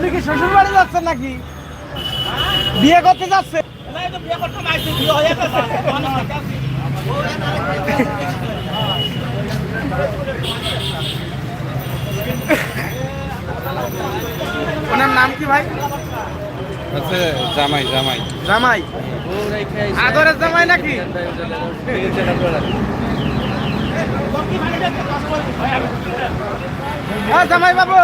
আপনি কি শ্বশুর বাড়ি যাচ্ছেন নাকি? বিয়ে করতে যাচ্ছেন ওনার নাম কি ভাই? আচ্ছা জামাই জামাই। জামাই। আদরের জামাই নাকি? হ্যাঁ জামাই বাবু।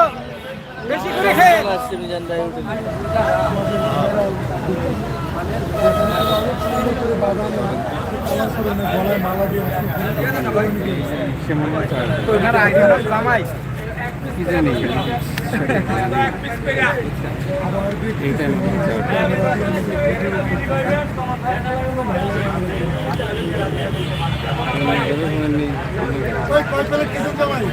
Koy koy koy kesin kamayın.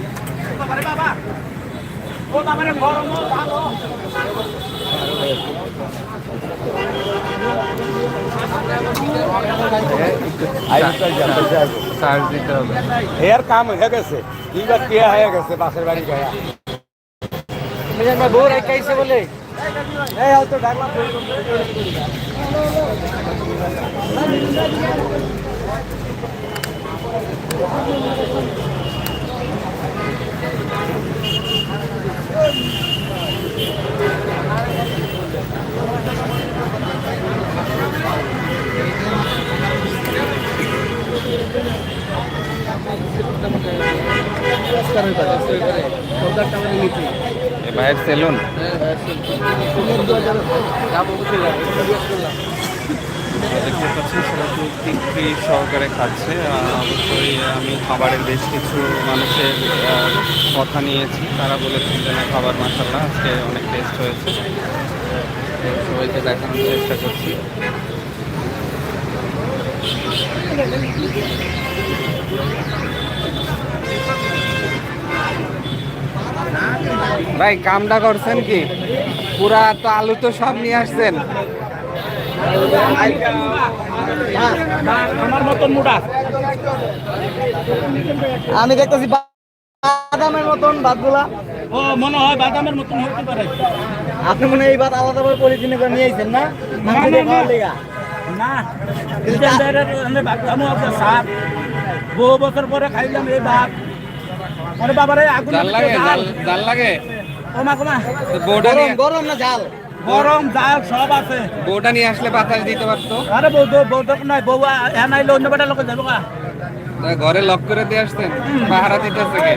Charge দিতে হবে এর কাম হয়ে গেছে এইবার কে হয়ে গেছে বাসের বাড়ি গয়া বউ রেখাইছে বলে এই হয়তো ডাকলাম ভাইয়ের সেলুন। সহকারে খাচ্ছে। অবশ্যই আমি খাবারের বেশ কিছু মানুষের কথা নিয়েছি। তারা বলেছেন যে, না, খাবার মাসাল্লাহ আজকে অনেক টেস্ট হয়েছে। সবাইকে দেখানোর চেষ্টা করছি। ভাই কামটা করছেন কি? পুরা তো আলু তো সব নিয়ে আসছেন। আমার মতন মুড়া। আমি দেখতেছি বাদামের মতন ভাতগুলা। ও মনে হয় বাদামের মতন হতে পারে। আপনি মনে হয় এই ভাত আলাদা করে পলিথিনে করে নিয়ে আইছেন না? মাংস দিয়ে খাওয়ার লেগা। না সাপ বহু বছর পরে খাইলাম এই ভাত। আরে বাবারে আগুন জাল লাগে জাল জাল। লাগে। কমা কমা বউটা গরম নিয়ে গরম না ঝাল গরম ডাল সব আছে। বউটা নিয়ে আসলে বাতাস দিতে পারতো? আরে বউ বউ তো নাই বউ এ নাইলে অন্য বেটার লোক যাব গা তা ঘরে লক করে দিয়ে আসতেন পাহারা দিতেছে কে?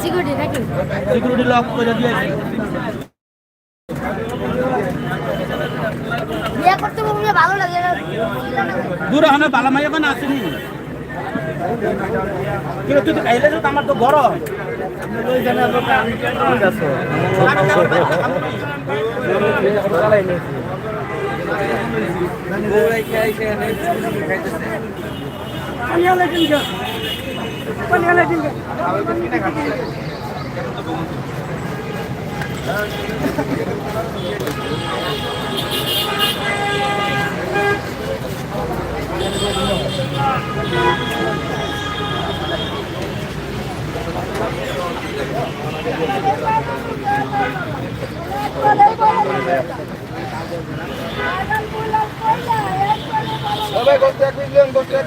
সিকিউরিটি লক করে বিয়ে করতে ভালো লাগে না। দূরে হনে বালা মাই এখন আসেনি। কিন্তু তুই তো খাইলে তো আমার তো গরম। সবাই করতে এক বুঝলেন করতে এক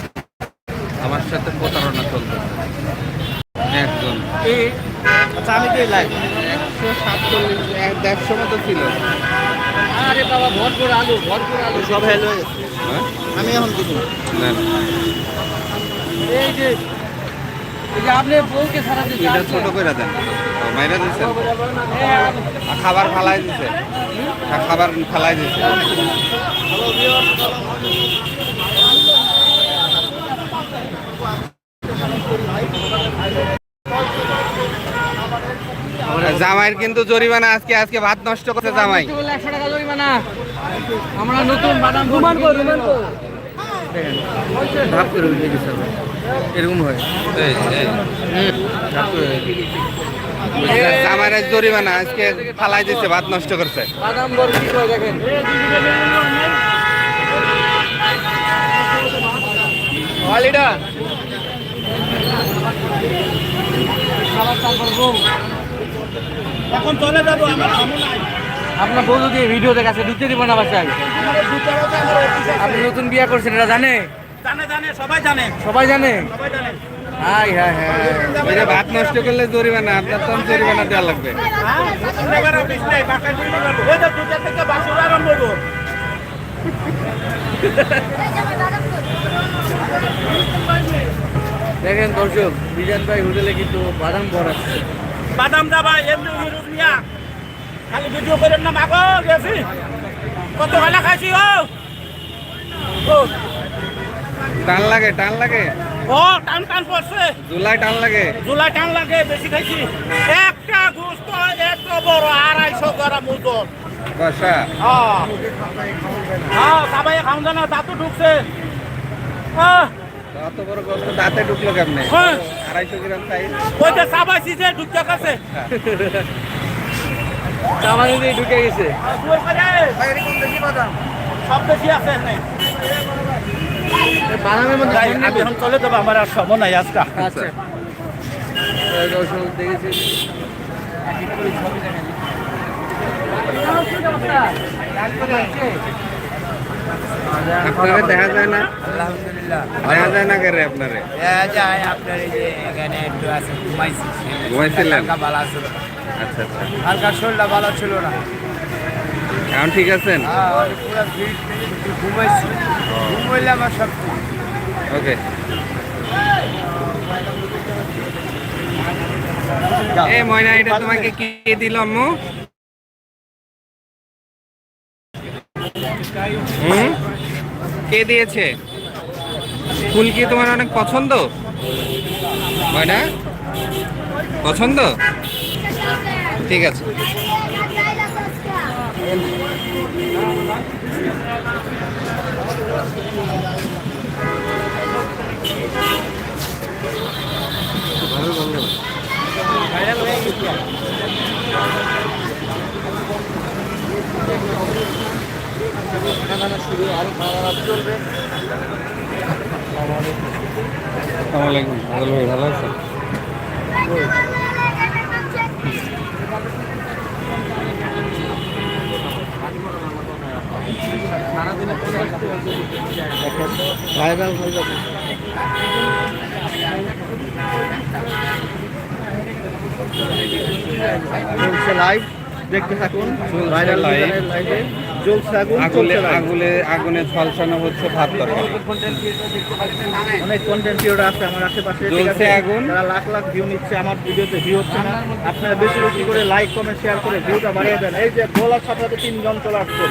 সাথে প্রতারণা চলতেছে। একজন। আচ্ছা আমি কি লাইভ একশো সাতচল্লিশ এক দেড়শো মতো ছিল আরে বাবা ভরপুর আলু ভরপুর আলু। সব হেল হয়ে গেছে। হ্যাঁ? আমি এখন কিছু না। এই যে আপনি বউকে সারা দিন এটা ছোট করে দেন। ও, মাইরা দিচ্ছেন খাবার ফালাই দিছে খাবার ফালাই দিছে জামাইয়ের কিন্তু জরিমানা আজকে আজকে ভাত নষ্ট করছে জামাই। একশো টাকা জরিমানা। আমরা নতুন বাদাম রুমান কো রুমান কো ভাব করে। এরকম হয় এই, এই। জামাইয়ের জরিমানা আজকে ফালাই দিছে ভাত নষ্ট করছে। বাদাম করে দেখেন? ওয়ালিডা এখন চলে যাব আমার সময় নাই। আপনার বউ যদি ভিডিও দেখাচ্ছে ঢুকতে দিব না বাসায়? আপনি নতুন বিয়ে করছেন এটা জানে? জানে জানে সবাই জানে। সবাই জানে? সবাই জানে। হাই হ্যাঁ হ্যাঁ ভাত নষ্ট করলে জরিমানা আপনার তো জরিমানা দেওয়া লাগবে। করব। দেখেন দর্শক বিজান ভাই হোটেলে কিন্তু বাদাম ভরাচ্ছে বাদাম দাবা এমনি হিরুপ নিয়া খালি ভিডিও করেন না মাগো গেছি কত ভালো খাইছি ও। টান লাগে টান লাগে। ও টান টান পড়ছে। জুলাই টান লাগে। জুলাই টান লাগে বেশি খাইছি। একটা গুস্ত এত বড় আড়াইশো গ্রাম ওজন। বসা। হ্যাঁ হ্যাঁ সবাই খাওয়া জানা দাঁতও ঢুকছে। হ্যাঁ অত বড় কষ্ট দাঁতে ঢুকলো কেমনে? হ্যাঁ। আড়াইশো গ্রাম সাইজ ওই যে ঢুকতে গেছে আমার যদি ঢুকে গেছে। সব বেশি আছে বাদামের মধ্যে আমি এখন চলে যাব আমার আর সময় নাই আজকে। আচ্ছা। আপনারে দেখা যায় না? আলহামদুলিল্লাহ। দেখা যায় না কেরে আপনারে? দেখা যায় আপনার এই যে এখানে একটু আছে ঘুমাইছি। ঘুমাইছিলেন? ভালো ছিল আচ্ছা আচ্ছা। হালকা শরীরটা ভালো ছিল না। এখন ঠিক আছেন? হ্যাঁ, পুরো ভিড় ঘুমাইছি। ঘুমাইলে আমার সব ওকে। এ ময়না এটা তোমাকে কে দিল আম্মু? কে দিয়েছে? ফুল কি তোমার অনেক পছন্দ? হয় না? পছন্দ? ঠিক আছে। আসসালামু আলাইকুম আদল ভাই ভালো আছেন? ভাইরাল হয়ে যাবে। লাইভ দেখতে থাকুন। ভাইরাল। লাইভে আগুন আগুলে আগুলে আগুনে ঝলসানো হচ্ছে ভাত তরকারি। অনেক কন্টেন্ট ক্রিয়েটর আছে আমার আশেপাশে জ্বলছে আগুন। যারা লাখ লাখ ভিউ নিচ্ছে আমার ভিডিওতে ভিউ হচ্ছে না। আপনারা বেশি বেশি করে লাইক কমেন্ট শেয়ার করে ভিউটা বাড়িয়ে দেন। এই যে সাথে সাথে তিনজন চলে আসছে।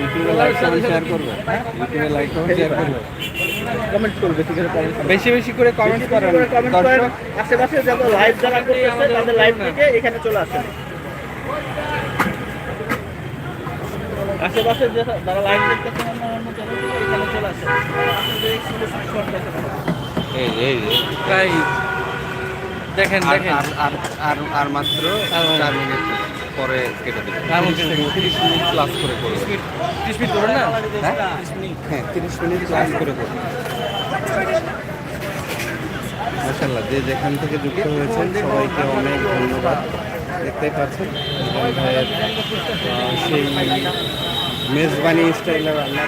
ইউটিউবে লাইক করবে শেয়ার করবে। ইউটিউবে লাইক করবে। শেয়ার করবে কমেন্ট করবে। বেশি বেশি করে কমেন্ট করেন আশেপাশে যত লাইভ যারা করতেছে তাদের লাইভ থেকে এখানে চলে আসেন। আশেপাশে যে- যারা এখানে চলে হবে। এই দেখেন আর দেখেন। আর- আর মাত্র চার মিনিট পরে কেটে দেবেন আর মধ্যে তিরিশ মিনিট ক্লাস করে করবেন ত্রিশ মিনিট করবেন না? হ্যাঁ হ্যাঁ তিরিশ মিনিট ক্লাস করে করবেন মাসাল্লাহ যে যেখান থেকে যুক্ত হয়েছেন সবাইকে অনেক ধন্যবাদ। দেখতেই পাচ্ছেন। ইমরান ভাইয়ের সেই মেজবানি স্টাইলে রান্না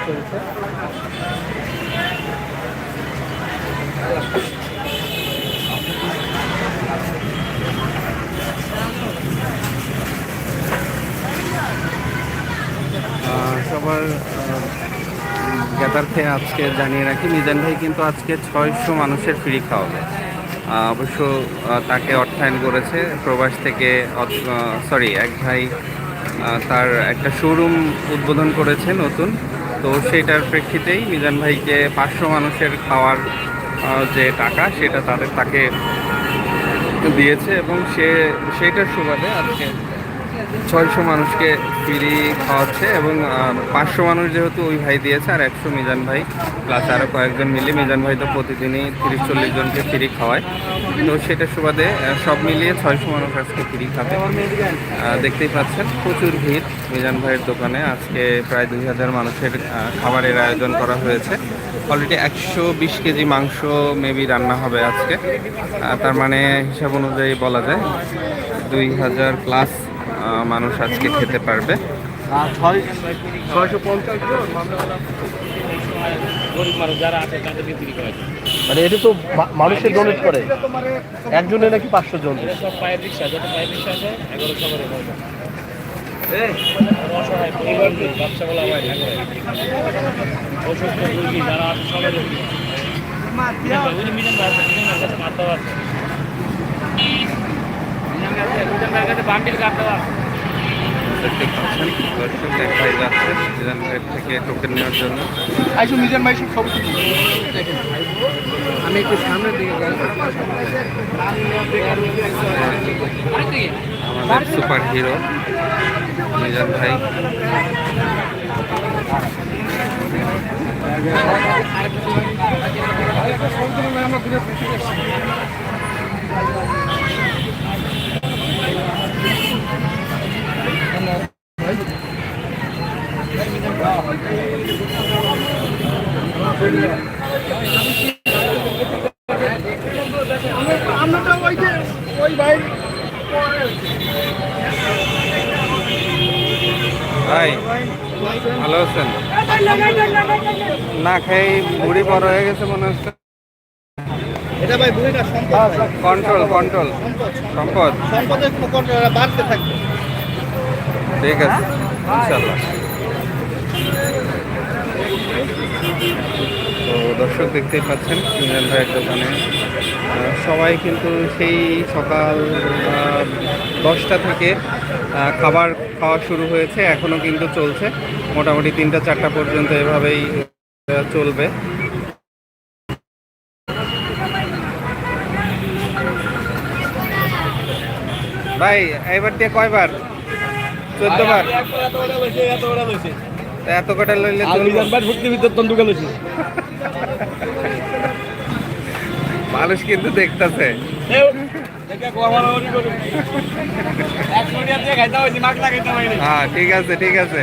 আহ, সবার জ্ঞাতার্থে আজকে জানিয়ে রাখি মিজান ভাই কিন্তু আজকে ছয়শো মানুষের ফ্রি খাওয়াবে। অবশ্য তাকে অর্থায়ন করেছে প্রবাস থেকে সরি এক ভাই তার একটা শোরুম উদ্বোধন করেছে নতুন। তো সেটার প্রেক্ষিতেই মিজান ভাইকে পাঁচশো মানুষের খাওয়ার যে টাকা, সেটা তাদের, তাকে দিয়েছে এবং সে সেইটার সুবাদে আজকে ছয়শো মানুষকে ফ্রি খাওয়াচ্ছে এবং পাঁচশো মানুষ যেহেতু ওই ভাই দিয়েছে আর একশো মিজান ভাই প্লাস আরও কয়েকজন মিলে, মিজান ভাই তো প্রতিদিনই তিরিশ চল্লিশ জনকে ফ্রি খাওয়ায়। তো সেটার সুবাদে সব মিলিয়ে ছয়শো মানুষ আজকে ফ্রি খাবে। দেখতেই পাচ্ছেন, প্রচুর ভিড় মিজান ভাইয়ের দোকানে। আজকে প্রায় দুই হাজার মানুষের খাবারের আয়োজন করা হয়েছে। অলরেডি একশো বিশ কেজি মাংস মেবি রান্না হবে আজকে। তার মানে হিসাব অনুযায়ী বলা যায় দুই হাজার প্লাস মানুষ আজকে খেতে পারবে। ছয়শো পঞ্চাশ মানে এটা তো মা- মানুষের ডোনেট করে। একজনে নাকি পাঁচশো জন দেখতে পাচ্ছেন দর্শক দেখাই যাচ্ছে মিজান ভাইয়ের থেকে টোকেন নেওয়ার জন্য। আইসো মিজান ভাই সব আমি একটু সামনের দিকে যাই। আমাদের সুপার হিরো মিজান ভাই। ভাই ভালো আছেন? না খাই বুড়ি বড় হয়ে গেছে মনে হচ্ছে। এটা ভাই বুড়িটা সম্পদ কন্ট্রোল কন্ট্রোল। সম্পদ সম্পদের বাড়তে থাকবে। ঠিক আছে ইনশাল্লাহ। তো দর্শক দেখতেই পাচ্ছেন, ইমরান ভাইয়ের দোকানে। সবাই কিন্তু সেই সকাল দশটা থেকে খাবার খাওয়া শুরু হয়েছে এখনও কিন্তু চলছে। মোটামুটি তিনটা, চারটা পর্যন্ত এভাবেই চলবে। ভাই, এবার দিয়ে কয়বার? চোদ্দ বার তা এত কটা লইলে মানুষ কিন্তু দেখতেছে। হ্যাঁ ঠিক আছে ঠিক আছে।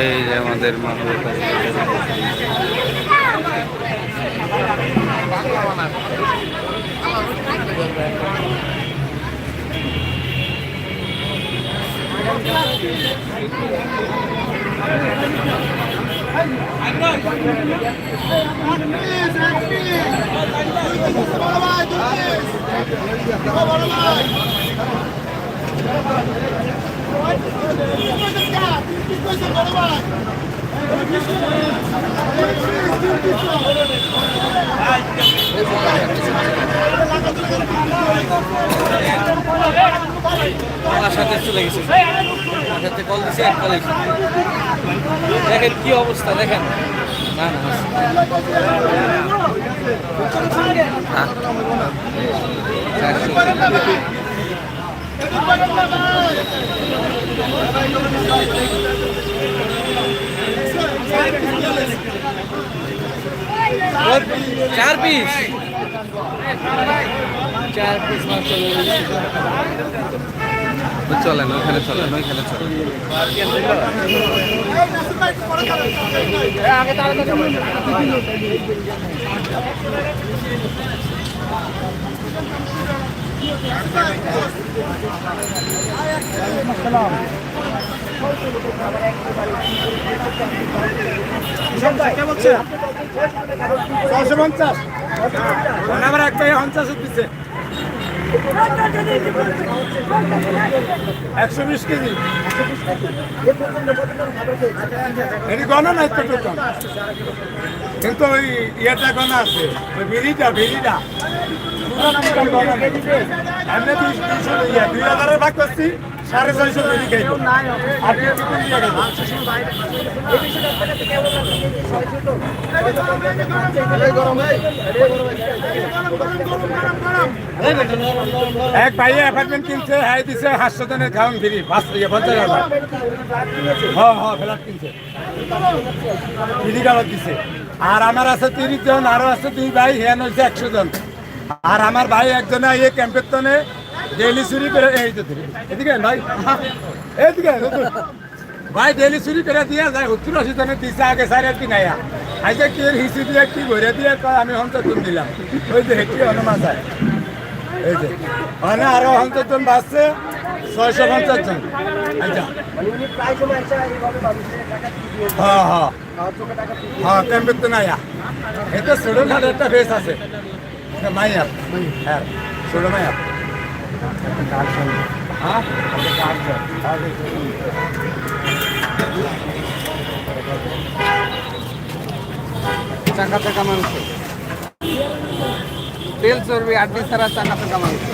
এই যে আমাদের মাহবুব আমার সাথে চলে গেছে। আমার কল দিছে, এক কল দেখেন কি অবস্থা, দেখেন। না। চার পিস চার পিস তো চলেন ওইখানে চলেন ওইখানে চলেন পঞ্চাশ একটা পঞ্চাশ দিচ্ছে একশো বিশ কেজি। এটি গণনা টোটাল। কিন্তু ওই ইয়েটা গণা আছে, ওই বিড়িটা বিড়িটা। ইয়ে দুই হাজারের ভাগ করছি। সাড়ে ছয়শো খাইব আর এক ভাইয়া অ্যাপার্টমেন্ট কিনছে, হাই দিছে হাসশো জনের খাওয়ান ফিরি, পাঁচ পঞ্চাশ হাজার। হ্যাঁ হ্যাঁ ফ্ল্যাট কিনছে। ফিরি কাগজ দিছে। আর আমার আছে তিরিশ জন, আরও আছে দুই ভাই, হেন হয়েছে একশো জন। আর আমার ভাই একজনে এই ক্যাম্পের ডেইলি চুরি করে, এই তো এদিকে ভাই। এদিকে। ভাই ডেইলি চুরি করে দিয়ে যায়, উত্তর আশি জনে দিছে আগে সাড়ে আর কি নাইয়া আইসা কি হিসি দিয়ে, কি ভরে দিয়ে আমি হন্তন দিলাম। ওই যে হেঁটে অনুমান যায়। এই যে মানে আরও অন্তর্জন বাড়ছে ছয়শো পঞ্চাশ জন। আচ্ছা। হ্যাঁ হ্যাঁ। হ্যাঁ ক্যাম্পের তো নাইয়া এটা ছোটো খাটো একটা ফেস আছে। মাইয়া। হ্যাঁ ছোটো মাইয়া। হ্যাঁ চাকা চাকা মাংস তেল চর্বি আড্ডি ছাড়া চাকা চাকা মাংস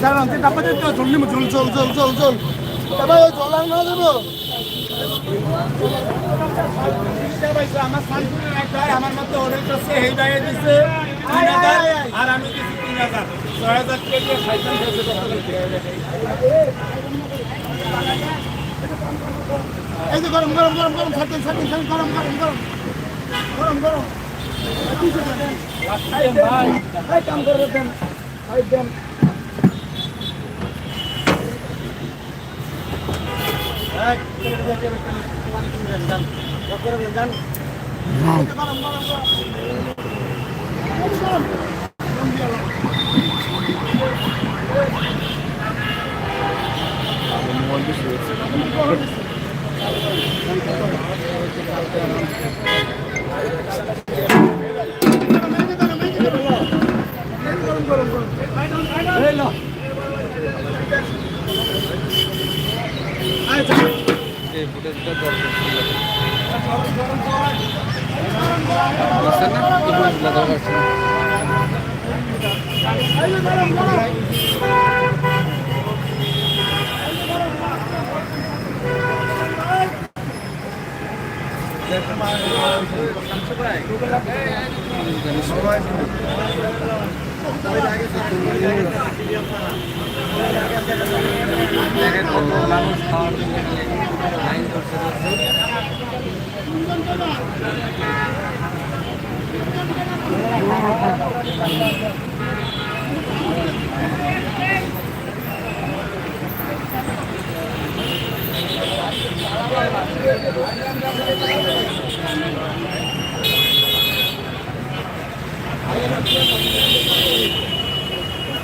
আমার শান্তির এক ভাই আমার মতো অনেক আছে এই ভাইয়ে দিছে আর আমি দিছি তিন হাজার ছয় হাজার কেজি দিতে এই যে গরম গরম গরম। গরম ছাড়তেন ছাড়তেন ছাড়তেন গরম গরম গরম গরম গরম এই মানুষ খাওয়ার জন্য লাইন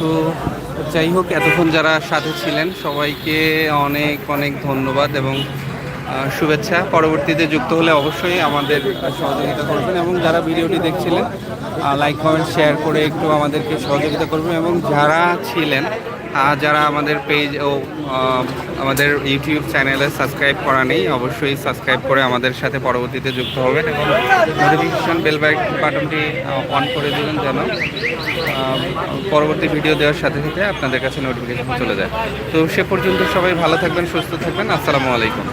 তো যাই হোক, এতক্ষণ যারা সাথে ছিলেন, সবাইকে অনেক অনেক ধন্যবাদ এবং শুভেচ্ছা। পরবর্তীতে যুক্ত হলে অবশ্যই আমাদের সহযোগিতা করবেন এবং যারা ভিডিওটি দেখছিলেন লাইক কমেন্ট শেয়ার করে একটু আমাদেরকে সহযোগিতা করবেন এবং যারা ছিলেন যারা আমাদের পেজ ও আমাদের ইউটিউব চ্যানেলে সাবস্ক্রাইব করা নেই, অবশ্যই সাবস্ক্রাইব করে আমাদের সাথে পরবর্তীতে যুক্ত হবেন এবং নোটিফিকেশন বেল বাটনটি অন করে দেবেন যেন পরবর্তী ভিডিও দেওয়ার সাথে সাথে আপনাদের কাছে নোটিফিকেশন চলে যায়। তো সে পর্যন্ত সবাই ভালো থাকবেন, সুস্থ থাকবেন। আসসালামু আলাইকুম।